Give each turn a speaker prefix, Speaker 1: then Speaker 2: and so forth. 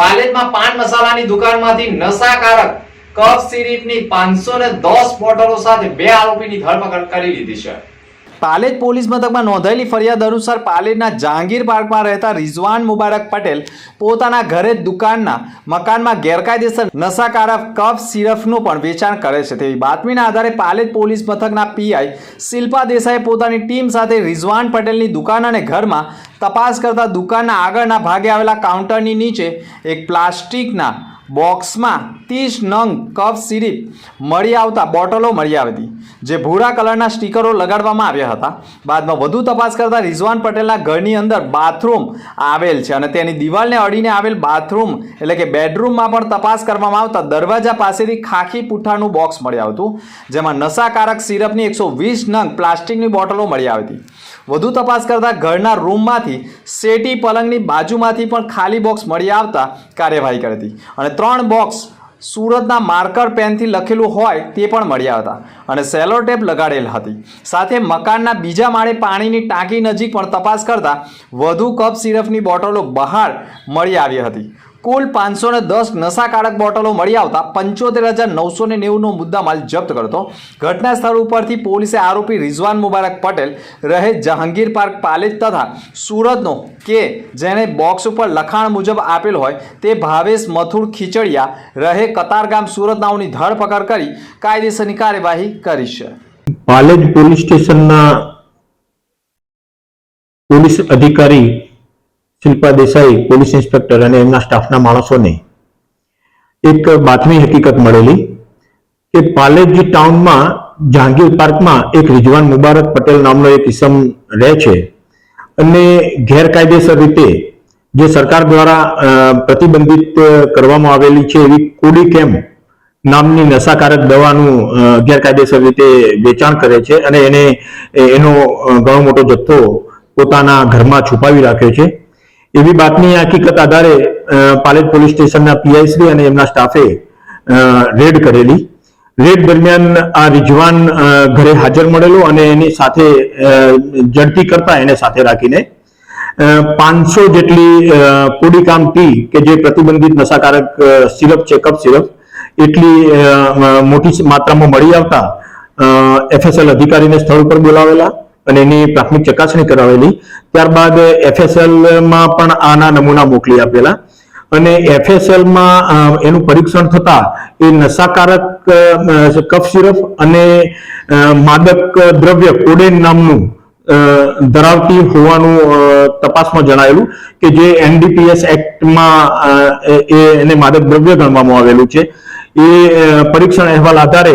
Speaker 1: પાલેજમાં પાન મસાલાની દુકાનમાંથી નશાકારક કફ સિરીપની પાંચસો ને દસ બોટલો સાથે બે આરોપીની ધરપકડ કરી લીધી છે. પાલેજ પોલીસ મથકમાં નોંધાયેલી ફરિયાદ અનુસાર પાલેજના જહાંગીર પાર્કમાં રહેતા રિઝવાન મુબારક પટેલ પોતાના ઘરે દુકાનના મકાનમાં ગેરકાયદેસર નશાકારક કફ સિરપનું પણ વેચાણ કરે છે. તેવી બાતમીના આધારે પાલેજ પોલીસ મથકના પીઆઈ શિલ્પા દેસાઈએ પોતાની ટીમ સાથે રિઝવાન પટેલની દુકાન અને ઘરમાં તપાસ કરતા દુકાનના આગળના ભાગે આવેલા કાઉન્ટરની નીચે એક પ્લાસ્ટિકના બોક્સમાં ત્રીસ નંગ કફ સિરીપ મળી આવતા બોટલો મળી આવી હતી, જે ભૂરા કલરના સ્ટીકરો લગાડવામાં આવ્યા હતા. બાદમાં વધુ તપાસ કરતા રિઝવાન પટેલના ઘરની અંદર બાથરૂમ આવેલ છે અને તેની દિવાલને અડીને આવેલ બાથરૂમ એટલે કે બેડરૂમમાં પણ તપાસ કરવામાં આવતા દરવાજા પાસેથી ખાખી પુઠ્ઠાનું બોક્સ મળી આવતું, જેમાં નશાકારક સિરપની એકસો વીસ નંગ પ્લાસ્ટિકની બોટલો મળી આવી હતી. વધુ તપાસ કરતાં ઘરના રૂમમાંથી સેટી પલંગની બાજુમાંથી પણ ખાલી બોક્સ મળી આવતા કાર્યવાહી કરી હતી. અને ત્રણ બોક્સ સુરતના માર્કર પેનથી લખેલું હોય તે પણ મળ્યા હતા અને સેલો ટેપ લગાડેલ હતી. સાથે મકાનના બીજા માળે પાણીની ટાંકી નજીક પણ તપાસ કરતાં વધુ કપ સિરપની બોટલો બહાર મળી આવી હતી. કુલ પાંચસો ને દસ નશાકારક બોટલો મળી આવતા પંચોતેર હજાર નવસો ને નેવુંનો મુદ્દામાલ જપ્ત કરતો ઘટના સ્થળ ઉપરથી પોલીસે આરોપી રિઝવાન મુબારક પટેલ રહે જહાંગીર પાર્ક પાલેજ તથા સુરતનો કે જેને બોક્સ ઉપર લખાણ મુજબ આપેલ હોય તે ભાવેશ મથુર ખીચડિયા રહે કતારગામ સુરત નાઓની ધરપકડ કરી કાયદેસરની કાર્યવાહી કરી છે.
Speaker 2: પાલેજ પોલીસ સ્ટેશનના પોલીસ અધિકારી શિલ્પા દેસાઈ, પોલીસ ઇન્સ્પેક્ટર અને એમના સ્ટાફના માણસોને એક બાતમી હકીકત મળેલી કે પાલેજી ટાઉનમાં, જહાંગીર પાર્કમાં એક રિજવાન મુબારક પટેલ નામનો એક ઇસમ રહે છે અને ગેરકાયદેસર રીતે જે સરકાર દ્વારા પ્રતિબંધિત કરવામાં આવેલી છે એવી કોડી કેમ્પ નામની નશાકારક દવાનું ગેરકાયદેસર રીતે વેચાણ કરે છે અને એને, એનો ઘણો મોટો જથ્થો પોતાના ઘરમાં છુપાવી રાખ્યો છે. એવી બાતમી હકીકત આધારે પાલેજ પોલીસ સ્ટેશનના પીઆઈ અને એમના સ્ટાફે રેડ કરેલી. રેડ દરમિયાન આ રિજવાન ઘરે હાજર મળેલો અને એની સાથે ઝડપી કરતા એને સાથે રાખીને પાંચસો જેટલી અ, કોડીકામ ટી કે જે પ્રતિબંધિત નશાકારક સિરપ છે કપ સિરપ એટલી મોટી માત્રામાં મળી આવતા એફએસએલ અધિકારીને સ્થળ ઉપર બોલાવેલા. અને એની પ્રાથમિક ચકાસણી કરાવેલી. ત્યારબાદ એફએસએલમાં પણ આના નમૂના મોકલી આપેલા. અને એફએસએલમાં એનું પરીક્ષણ થતા એ નશાકારક કફ સિરપ અને માદક દ્રવ્ય કોડેન નામનું ધરાવતી હોવાનું તપાસમાં જણાયેલું કે જે એનડીપીએસ એક્ટમાં એને માદક દ્રવ્ય ગણવામાં આવેલું છે. એ પરીક્ષણ અહેવાલ આધારે